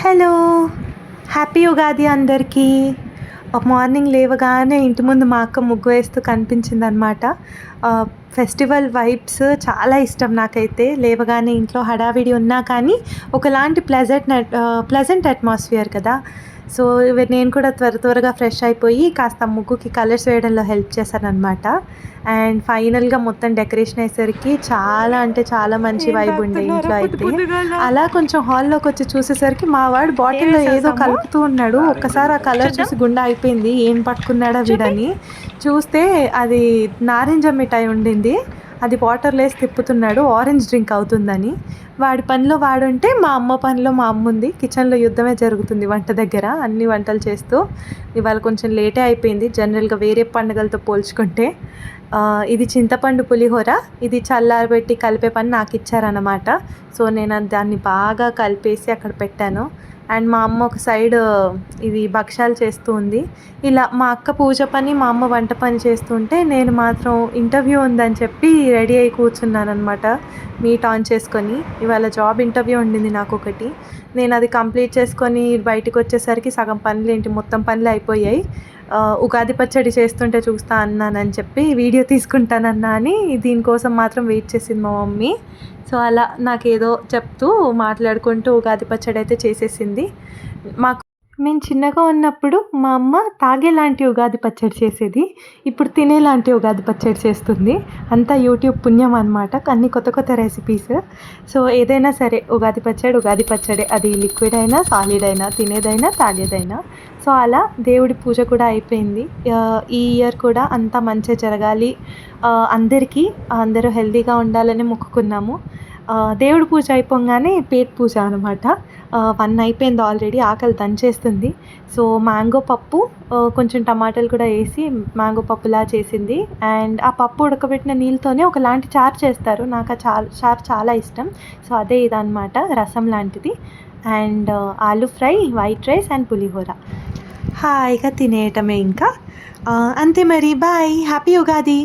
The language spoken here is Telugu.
హలో హ్యాపీ ఉగాది అందరికీ. మార్నింగ్ లేవగానే ఇంటి ముందు మా అక్క ముగ్గు వేస్తూ కనిపించిందనమాట ఫెస్టివల్ వైబ్స్ చాలా ఇష్టం నాకైతే. లేవగానే ఇంట్లో హడావిడి ఉన్నా కానీ ఒకలాంటి ప్లెజెంట్ ప్లెజెంట్ అట్మాస్ఫియర్ కదా. సో నేను కూడా త్వర త్వరగా ఫ్రెష్ అయిపోయి కాస్త ముగ్గుకి కలర్స్ వేయడంలో హెల్ప్ చేశాను అనమాట అండ్ ఫైనల్గా మొత్తం డెకరేషన్ అయ్యేసరికి చాలా అంటే చాలా మంచి వైబ్ ఉండే ఇంట్లో అయితే. అలా కొంచెం హాల్లోకి వచ్చి చూసేసరికి మా వాడు బాటిల్లో ఏదో కలుపుతూ ఉన్నాడు. ఒక్కసారి ఆ కలర్ చూసి గుండె అయిపోయింది ఏం పట్టుకున్నాడా వీడని. చూస్తే అది నారింజ మిఠాయి ఉండింది. అది వాటర్ లేసి తిప్పుతున్నాడు ఆరెంజ్ డ్రింక్ అవుతుందని. వాడి పనిలో వాడుంటే మా అమ్మ పనిలో మా అమ్మ ఉంది. కిచెన్లో యుద్ధమే జరుగుతుంది వంట దగ్గర అన్ని వంటలు చేస్తూ. ఇవాళ కొంచెం లేటే అయిపోయింది. జనరల్గా వేరే పండుగలతో పోల్చుకుంటే ఇది చింతపండు పులిహోర ఇది చల్లారబెట్టి కలిపే పని నాకు ఇచ్చారనమాట సో నేను దాన్ని బాగా కలిపేసి అక్కడ పెట్టాను. అండ్ మా అమ్మ ఒక సైడ్ ఇవి భక్ష్యాలు చేస్తూ ఉంది. ఇలా మా అక్క పూజ పని మా అమ్మ వంట పని చేస్తుంటే నేను మాత్రం ఇంటర్వ్యూ ఉందని చెప్పి రెడీ అయి కూర్చున్నాను అనమాట మీట్ ఆన్ చేసుకొని ఇవాళ జాబ్ ఇంటర్వ్యూ ఉండింది నాకు ఒకటి నేను అది కంప్లీట్ చేసుకొని బయటకు వచ్చేసరికి సగం పనులు ఏంటి మొత్తం పనులు అయిపోయాయి. ఉగాది పచ్చడి చేస్తుంటే చూస్తా అన్నానని చెప్పి వీడియో తీసుకుంటానన్నా అని దీనికోసం మాత్రం వెయిట్ చేసింది మా మమ్మీ. సో అలా నాకేదో చెప్తూ మాట్లాడుకుంటూ ఉగాది పచ్చడి అయితే చేసేసింది. మాకు మేము చిన్నగా ఉన్నప్పుడు మా అమ్మ తాగేలాంటి ఉగాది పచ్చడి చేసేది. ఇప్పుడు తినేలాంటి ఉగాది పచ్చడి చేస్తుంది. అంతా యూట్యూబ్ పుణ్యం అనమాట అన్ని కొత్త కొత్త రెసిపీస్ సో ఏదైనా సరే ఉగాది పచ్చడి ఉగాది పచ్చడి అది లిక్విడ్ అయినా సాలిడ్ అయినా తినేదైనా తాగేదైనా. సో అలా దేవుడి పూజ కూడా అయిపోయింది. ఈ ఇయర్ కూడా అంతా మంచిగా జరగాలి. అందరికీ అందరూ హెల్తీగా ఉండాలని మొక్కుకున్నాము. దేవుడి పూజ అయిపోగానే పేట్ పూజ అనమాట వన్ అయిపోయింది ఆల్రెడీ ఆకలి దంచేస్తుంది. సో మ్యాంగో పప్పు కొంచెం టమాటాలు కూడా వేసి మ్యాంగో పప్పులా చేసింది. అండ్ ఆ పప్పు ఉడకబెట్టిన నీళ్ళతోనే ఒకలాంటి చారు చేస్తారు. నాకు ఆ చారు చారు చాలా ఇష్టం. సో అదే ఇదనమాట రసం లాంటిది. And aloo fry white rice and pulihora. హాయిగా తినేయటమే ఇంకా. అంతే మరి బాయ్. హ్యాపీ ఉగాది.